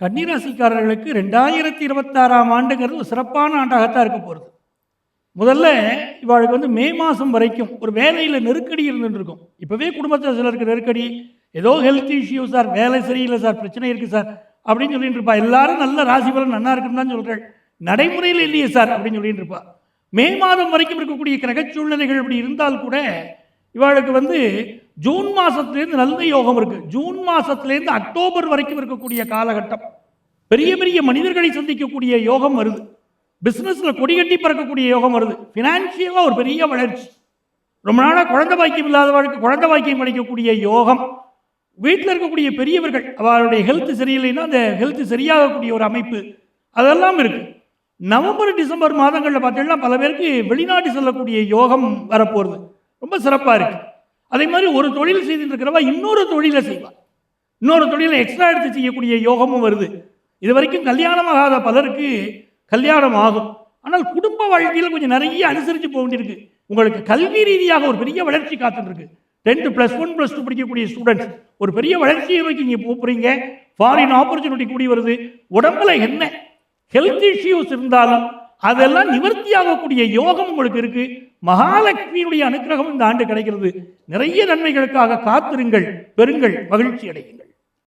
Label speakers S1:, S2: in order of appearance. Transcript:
S1: கன்னிராசிக்காரர்களுக்கு ரெண்டாயிரத்தி இருபத்தாறாம் ஆண்டுங்கிறது ஒரு சிறப்பான ஆண்டாகத்தான் இருக்க போகிறது முதல்ல இவாளுக்கு வந்து மே மாதம் வரைக்கும் ஒரு வேலையில் நெருக்கடி இருந்துருக்கும் இப்போவே குடும்பத்தில் சிலருக்கு நெருக்கடி. ஏதோ ஹெல்த் இஷ்யூ சார் வேலை சரியில்லை சார் பிரச்சனை இருக்குது சார் அப்படின்னு சொல்லிட்டு இருப்பா. எல்லாரும் நல்ல ராசி பலன் நல்லா இருக்குன்னு தான் சொல்கிறேன் நடைமுறையில் இல்லையே சார் அப்படின்னு சொல்லிட்டு இருப்பா. மே மாதம் வரைக்கும் இருக்கக்கூடிய கிரக சூழ்நிலைகள் இப்படி இருந்தால் கூட இவாளுக்கு வந்து ஜூன் மாதத்துலேருந்து நல்ல யோகம் இருக்குது ஜூன் மாதத்துலேருந்து அக்டோபர் வரைக்கும் இருக்கக்கூடிய காலகட்டம். பெரிய பெரிய மனிதர்களை சந்திக்கக்கூடிய யோகம் வருது. பிஸ்னஸில் கொடிகட்டி பறக்கக்கூடிய யோகம் வருது. ஃபினான்ஷியலாக ஒரு பெரிய வளர்ச்சி. ரொம்ப நாளாக குழந்தை பாக்கியம் இல்லாதவர்களுக்கு குழந்தை பாக்கியம் கிடைக்கக்கூடிய யோகம். வீட்டில் இருக்கக்கூடிய பெரியவர்கள் அவருடைய ஹெல்த் சரியில்லைன்னா அந்த ஹெல்த் சரியாகக்கூடிய ஒரு அமைப்பு அதெல்லாம் இருக்குது நவம்பர் டிசம்பர் மாதங்களில் பார்த்தீங்கன்னா பல பேருக்கு வெளிநாட்டு செல்லக்கூடிய யோகம் வரப்போகிறது ரொம்ப சிறப்பாக இருக்குது அதே மாதிரி ஒரு தொழில் செய்துட்டு இருக்கிறவா இன்னொரு தொழிலை செய்வாள் இன்னொரு தொழிலை எக்ஸ்ட்ரா எடுத்து செய்யக்கூடிய யோகமும் வருது. இது வரைக்கும் கல்யாணம் ஆகாத பலருக்கு கல்யாணம் ஆகும். ஆனால் குடும்ப வாழ்க்கையில் கொஞ்சம் நிறைய அனுசரித்து போக வேண்டியிருக்கு உங்களுக்கு கல்வி ரீதியாக ஒரு பெரிய வளர்ச்சி காத்துட்டு tenth plus one plus two படிக்கக்கூடிய ஸ்டூடெண்ட்ஸ் ஒரு பெரிய வளர்ச்சியை நோக்கி நீங்கள் போகிறீங்க ஃபாரின் ஆப்பர்ச்சுனிட்டி கூடி வருது. உடம்புல என்ன? ஹெல்த் இஷ்யூஸ் இருந்தாலும் அதெல்லாம் நிவர்த்தியாகக்கூடிய யோகம் உங்களுக்கு இருக்கு. மகாலட்சுமியினுடைய அனுக்கிரகம் இந்த ஆண்டு கிடைக்கிறது. நிறைய நன்மைகளுக்காக காத்திருங்கள் பெறுங்கள் மகிழ்ச்சி அடையுங்கள்